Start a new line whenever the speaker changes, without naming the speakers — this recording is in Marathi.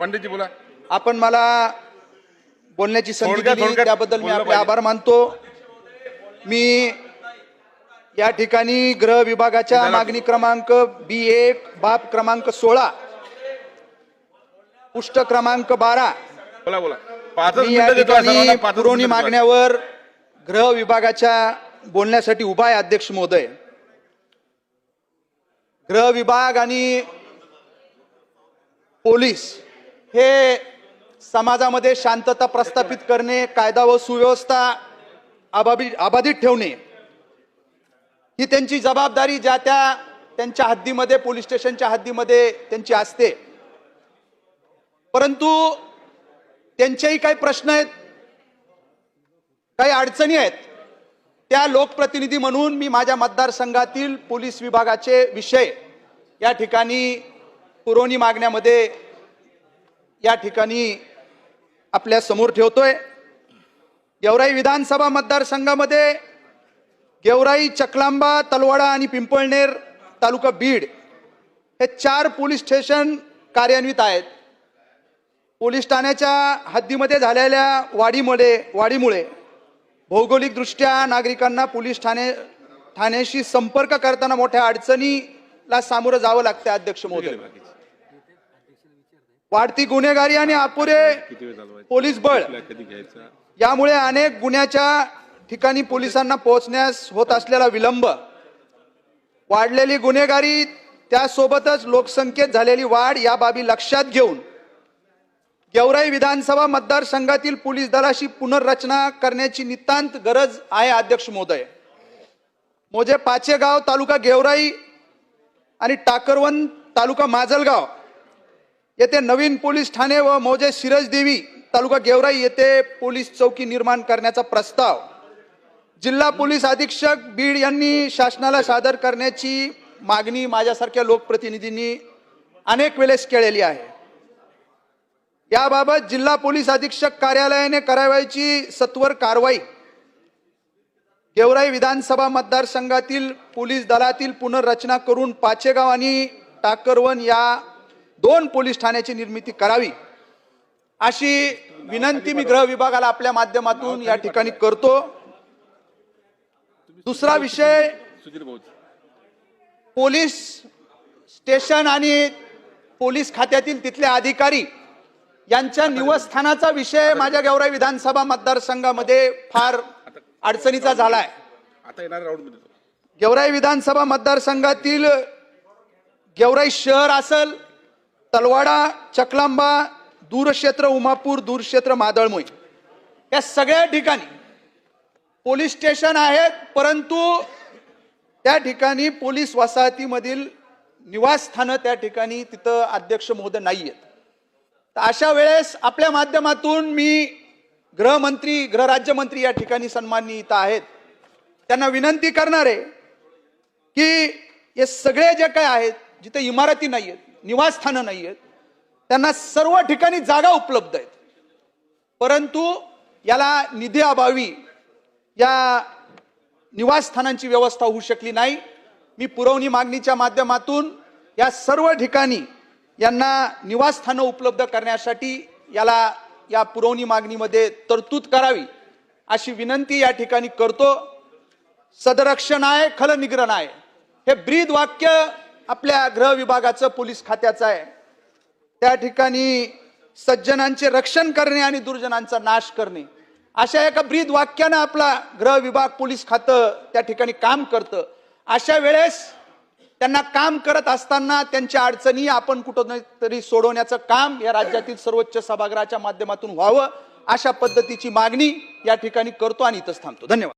पंडितजी बोला.
आपण मला बोलण्याची संधी
थोडक्यात-
दिली
थोडक्यात
त्याबद्दल मी
बोललं
आपले
पाहिजे.
आभार मानतो. मी या ठिकाणी गृह विभागाच्या
विधानात-
मागणी क्रमांक बी एक बाब क्रमांक सोळा पुष्ट क्रमांक बारा.
बोला बोला. पाचच
मी या
मिनिटं देतो सर्वांना,
ठिकाणी
पाचच
पुरवणी
मिनिटं देतो.
मागण्यावर गृह विभागाच्या बोलण्यासाठी उभा आहे अध्यक्ष महोदय. गृह विभाग आणि पोलीस हे समाजामध्ये शांतता प्रस्थापित करणे कायदा व सुव्यवस्था अबाबी अबाधित ठेवणे ही त्यांची जबाबदारी ज्या त्या त्यांच्या हद्दीमध्ये पोलीस स्टेशनच्या हद्दीमध्ये त्यांची असते. परंतु त्यांचेही काही प्रश्न आहेत काही अडचणी आहेत. त्या लोकप्रतिनिधी म्हणून मी माझ्या मतदारसंघातील पोलीस विभागाचे विषय या ठिकाणी पुरवणी मागण्यामध्ये या ठिकाणी आपल्यासमोर ठेवतोय. गेवराई विधानसभा मतदारसंघामध्ये गेवराई चकलांबा तलवाडा आणि पिंपळनेर तालुका बीड हे चार पोलीस स्टेशन कार्यान्वित आहेत. पोलीस ठाण्याच्या हद्दीमध्ये झालेल्या वाढीमध्ये वाढीमुळे भौगोलिकदृष्ट्या नागरिकांना पोलीस ठाणे ठाण्याशी संपर्क करताना मोठ्या अडचणीला सामोरं जावं लागतं अध्यक्ष महोदय. वाढती गुन्हेगारी आणि अपुरे? पोलीस बळ. यामुळे अनेक गुन्ह्याच्या ठिकाणी पोलिसांना पोहोचण्यास होत असलेला विलंब. वाढलेली गुन्हेगारी त्यासोबतच लोकसंख्येत झालेली वाढ या बाबी लक्षात घेऊन गेवराई विधानसभा मतदारसंघातील पोलीस दलाशी पुनर्रचना करण्याची नितांत गरज आहे अध्यक्ष महोदय. मोजे पाचेगाव तालुका गेवराई आणि टाकरवन तालुका माजलगाव. येथे नवीन पोलीस ठाणे व मौजे सिरज देवी तालुका गेवराई येथे पोलीस चौकी निर्माण करण्याचा प्रस्ताव. जिल्हा पोलीस अधीक्षक बीड यांनी शासनाला सादर करण्याची मागणी माझ्यासारख्या लोकप्रतिनिधींनी अनेक वेळेस केलेली आहे. याबाबत जिल्हा पोलीस अधीक्षक कार्यालयाने करावयाची सत्वर कारवाई गेवराई विधानसभा मतदारसंघातील पोलीस दलातील पुनर्रचना करून पाचेगाव आणि टाकरवन या दोन पोलीस ठाण्याची निर्मिती करावी अशी विनंती मी गृह विभागाला आपल्या माध्यमातून या ठिकाणी करतो दुसरा विषय पोलीस स्टेशन आणि पोलीस खात्यातील तिथले अधिकारी यांच्या निवासस्थानाचा विषय माझ्या गेवराई विधानसभा मतदारसंघामध्ये फार अडचणीचा
मध्ये देतो.
गेवराई विधानसभा मतदारसंघातील गेवराई शहर असल तलवाडा चकलांबा दूरक्षेत्र उमापूर दूरक्षेत्र मादळमोई. या सगळ्या ठिकाणी पोलीस स्टेशन आहेत परंतु त्या ठिकाणी पोलीस वसाहतीमधील निवासस्थानं त्या ठिकाणी तिथं अध्यक्ष महोदय नाही आहेत तर अशा वेळेस आपल्या माध्यमातून मी गृहमंत्री गृहराज्यमंत्री या ठिकाणी सन्माननीय इथं आहेत. त्यांना विनंती करणार आहे की हे सगळे जे काय आहेत जिथे इमारती नाही आहेत निवासस्थानं नाही आहेत त्यांना सर्व ठिकाणी जागा उपलब्ध आहेत. परंतु याला निधी अभावी या निवासस्थानांची व्यवस्था होऊ शकली नाही. मी पुरवणी मागणीच्या माध्यमातून या सर्व ठिकाणी यांना निवासस्थानं उपलब्ध करण्यासाठी याला या पुरवणी मागणीमध्ये तरतूद करावी अशी विनंती या ठिकाणी करतो. सदरक्षण आहे खलनिग्रण आहे हे ब्रीद वाक्य आपल्या गृह विभागाचं पोलीस खात्याचं आहे. त्या ठिकाणी सज्जनांचे रक्षण करणे आणि दुर्जनांचा नाश करणे. अशा एका ब्रीद वाक्यानं आपला गृह विभाग पोलीस खातं त्या ठिकाणी काम करतं. अशा वेळेस त्यांना काम करत असताना त्यांच्या अडचणी आपण कुठं तरी सोडवण्याचं काम या राज्यातील सर्वोच्च सभागृहाच्या माध्यमातून व्हावं अशा पद्धतीची मागणी या ठिकाणी करतो आणि इथंच थांबतो. धन्यवाद.